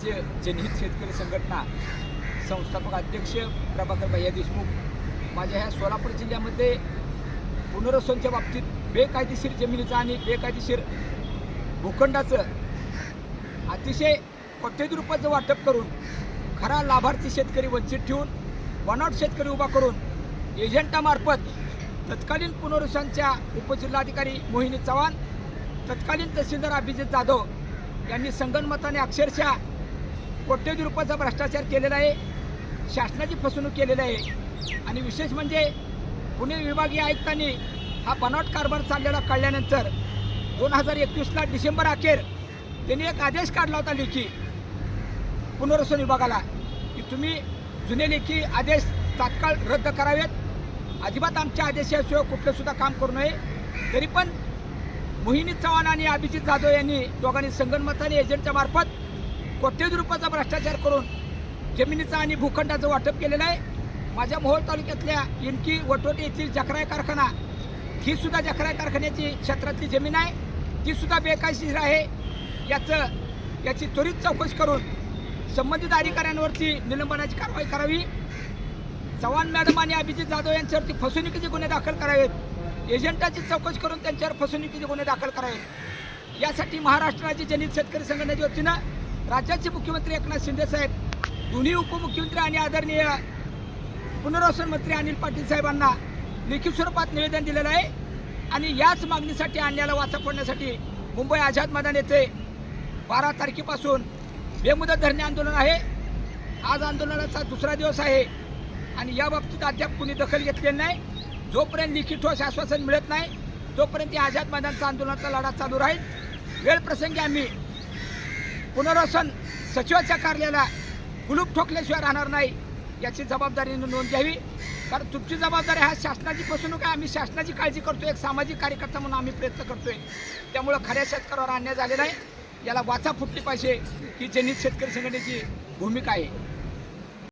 राज्य जनहित शेतकरी संघटना संस्थापक अध्यक्ष प्रभाकर भैया देशमुख माझ्या ह्या सोलापूर जिल्ह्यामध्ये पुनर्वसनच्या बाबतीत बेकायदेशीर जमिनीचं आणि बेकायदेशीर भूखंडाचं अतिशय कोट्यवधी रुपयाचं वाटप करून खरा लाभार्थी शेतकरी वंचित ठेवून बनावट शेतकरी उभा करून एजंटामार्फत तत्कालीन पुनर्वसनच्या उपजिल्हाधिकारी मोहिनी चव्हाण तत्कालीन तहसीलदार अभिजित जाधव यांनी संगणमताने अक्षरशः कोट्यवधी रुपयाचा भ्रष्टाचार केलेला आहे. शासनाची फसवणूक केलेली आहे. आणि विशेष म्हणजे पुणे विभागीय आयुक्तांनी हा बनावट कारभार चाललेला कळल्यानंतर दोन हजार एकवीसला डिसेंबर अखेर त्यांनी एक आदेश काढला होता लेखी पुनर्वसन विभागाला की तुम्ही जुने लेखी आदेश तात्काळ रद्द करावेत. अजिबात आमच्या आदेशाशिवाय कुठलं सुद्धा काम करू नये. तरी पण मोहिनी चव्हाण आणि अभिजित जाधव यांनी दोघांनी संगणमताने एजंटच्या मार्फत कोट्यवधी रुपयाचा भ्रष्टाचार करून जमिनीचं आणि भूखंडाचं वाटप केलेलं आहे. माझ्या मोहोळ तालुक्यातल्या इनकी वटवटी येथील जखराय कारखाना ही सुद्धा जखराय कारखान्याची क्षेत्रातली जमीन आहे. ती सुद्धा बेकायदेशीर आहे. याचं याची त्वरित चौकशी करून संबंधित अधिकाऱ्यांवरती निलंबनाची कारवाई करावी. चव्हाण मॅडम आणि अभिजित जाधव यांच्यावरती फसवणुकीचे गुन्हे दाखल करावेत. एजंटाची चौकशी करून त्यांच्यावर फसवणुकीचे गुन्हे दाखल करावेत. यासाठी महाराष्ट्र राज्य जनित शेतकरी संघटनेच्या वतीनं राज्याचे मुख्यमंत्री एकनाथ शिंदे साहेब दोन्ही उपमुख्यमंत्री आणि आदरणीय पुनर्वसन मंत्री अनिल पाटील साहेबांना लिखित स्वरूपात निवेदन दिलेलं आहे. आणि याच मागणीसाठी आणण्याला वाचा फोडण्यासाठी मुंबई आझाद मैदान येथे बारा तारखेपासून बेमुदत धरणे आंदोलन आहे. आज आंदोलनाचा दुसरा दिवस आहे आणि या बाबतीत अद्याप कुणी दखल घेतलेली नाही. जोपर्यंत लिखित ठोस आश्वासन मिळत नाही तोपर्यंत या आझाद मैदानचा आंदोलनाचा लढा चालू राहील. वेळ प्रसंगी आम्ही पुनर्वसन सचिवाच्या कार्यालयाला कुलूप ठोकल्याशिवाय राहणार नाही याची जबाबदारी नोंद घ्यावी. कारण तुमची जबाबदारी हा शासनाची फसवणूक आहे आम्ही शासनाची काळजी करतो एक सामाजिक कार्यकर्ता म्हणून आम्ही प्रयत्न करतोय. त्यामुळं खऱ्या शेतकऱ्यावर अन्याय झालेला आहे याला वाचा फुटली पाहिजे ही जनित शेतकरी संघटनेची भूमिका आहे.